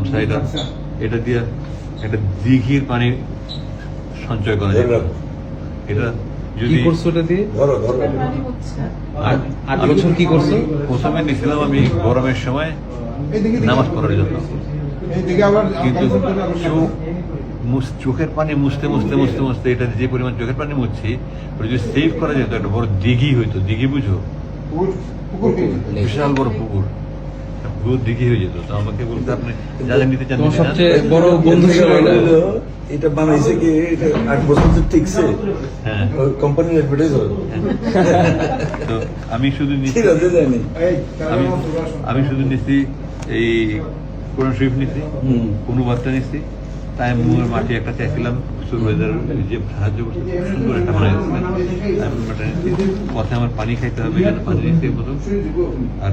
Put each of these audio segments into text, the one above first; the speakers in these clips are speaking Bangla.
গামছা এটা এটা দিয়ে একটা দিঘির পানি সঞ্চয় করা যায়। এটা যদি করছ ওটা দিয়ে? ধরো ধরো। আট- আট বছর কি করছ? প্রথমে নিয়েছিলাম আমি গরমের সময় নামাজ পড়ার জন্য। কিন্তু চোখ চোখের পানি মুছতে মুছতে মুছতে মুছতে এটা যে পরিমাণ চোখের পানি মুছছি ওটা যদি সেভ করা যেত একটা বড় দিঘি হইতো। দিঘি বুঝো? বিশাল বড় পুকুর। হয়ে যেত। তো আমাকে বলতে আপনি যা যা নিতে চান তোমার নিতে চান। সবচেয়ে বড় বন্ধু এটা? এটা বানাইছে কি আট বছর তো টিকছে। হ্যাঁ। কোম্পানির অ্যাডভার্টাইজ তো আমি শুধু নিচ্ছি আমি আমি শুধু নিচ্ছি এই কোরআন শরীফ নিচ্ছি। কোনো বার্তা নিচ্ছি। তাই মুয়ের মাটি একটা চাইছিলাম যে সাহায্য করছে সুন্দর একটা বানাই পথে আমার পানি খাইতে হবে এখানে পানি নিচ্ছি এর মতো আর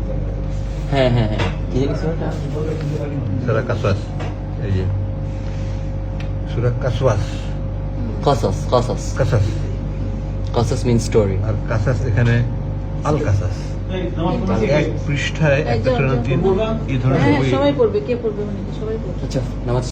হ্যাঁ হ্যাঁ হ্যাঁ। কি জানিস ওটা? সারা কাসওয়াস এই যে। সুরা কাসওয়াস। কাসাস কাসাস কাসাস কাসাস মিন স্টোরি আর কাসাস এখানে আল কাসাস এক পৃষ্ঠায় একটা এই ধরনের হ্যাঁ বই সবাই পড়বে কে পড়বে মানে সবাই পড়বে। আচ্ছা নামাজ